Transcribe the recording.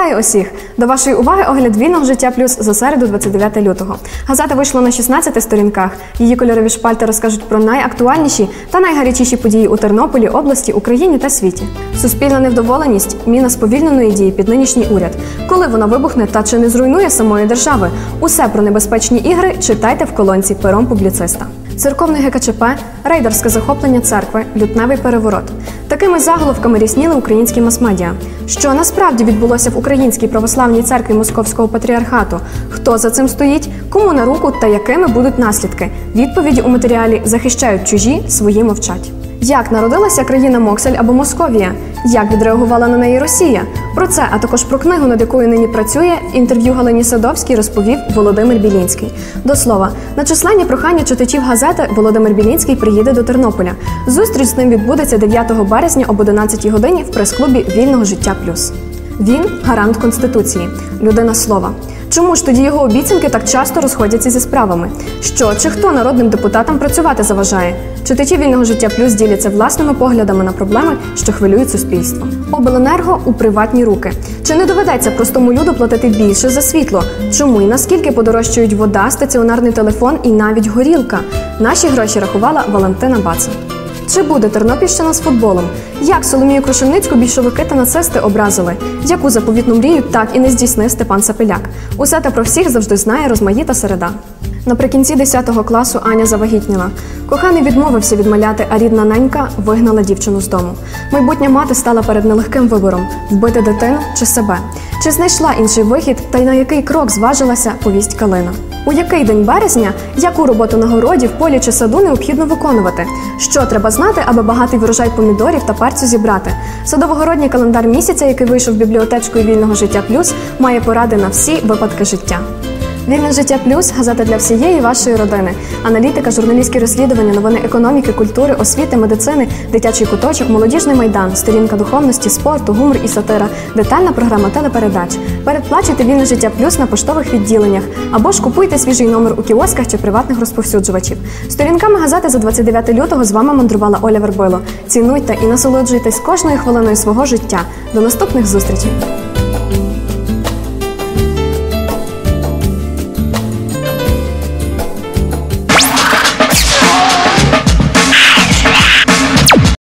Вітаю усіх! До вашої уваги огляд вільного життя плюс за середу, 29 лютого. Газета вийшла на 16 сторінках. Її кольорові шпальти розкажуть про найактуальніші та найгарячіші події у Тернополі, області, Україні та світі. Суспільна невдоволеність міна сповільненої дії під нинішній уряд. Коли вона вибухне та чи не зруйнує самої держави? Усе про небезпечні ігри читайте в колонці пером публіциста. Церковний ГКЧП, рейдерське захоплення церкви, лютневий переворот. Такими заголовками рісніли українські мас-медіа. Що насправді відбулося в Українській православній церкві Московського патріархату? Хто за цим стоїть? Кому на руку та якими будуть наслідки? Відповіді у матеріалі захищають чужі, свої мовчать. Як народилася країна Моксель або Московія? Як відреагувала на неї Росія? Про це, а також про книгу, над якою нині працює, інтерв'ю Галині Садовській розповів Володимир Білінський. До слова, на численні прохання читачів газети Володимир Білінський приїде до Тернополя. Зустріч з ним відбудеться 9 березня об 11 годині в прес-клубі Вільного життя плюс. Він гарант конституції, людина слова. Чому ж тоді його обіцянки так часто розходяться зі справами? Що чи хто народним депутатам працювати заважає? Читачі вільного життя плюс діляться власними поглядами на проблеми, що хвилюють суспільство. Обленерго у приватні руки. Чи не доведеться простому люду платити більше за світло? Чому і наскільки подорожчують вода, стаціонарний телефон і навіть горілка? Наші гроші рахувала Валентина Баца. Чи буде Тернопільщина з футболом? Як Соломію Крушевницьку більшовики та нацисти образили? Яку заповітну мрію так і не здійснив Степан Сапеляк? Усе те про всіх завжди знає розмаїта середа. Наприкінці 10 класу Аня завагітніла. Коханий відмовився відмаляти, а рідна ненька вигнала дівчину з дому. Майбутня мати стала перед нелегким вибором вбити дитину чи себе. Чи знайшла інший вихід та й на який крок зважилася повість Калина? У який день березня, яку роботу на городі, в полі чи саду необхідно виконувати? Що треба знати, аби багатий врожай помідорів та перцю зібрати? Садово-городній календар місяця, який вийшов бібліотечкою вільного життя плюс, має поради на всі випадки життя. Вільне життя плюс газета для всієї вашої родини. Аналітика, журналістські розслідування, новини економіки, культури, освіти, медицини, дитячий куточок, молодіжний майдан, сторінка духовності, спорту, гумор і сатира, детальна програма телепередач. Передплачуйте вільне життя плюс на поштових відділеннях або ж купуйте свіжий номер у кіосках чи приватних розповсюджувачів. Сторінками газети за 29 лютого з вами мандрувала Оля Вербило. Цінуйте і насолоджуйтесь кожною хвилиною свого життя. До наступних зустрічей.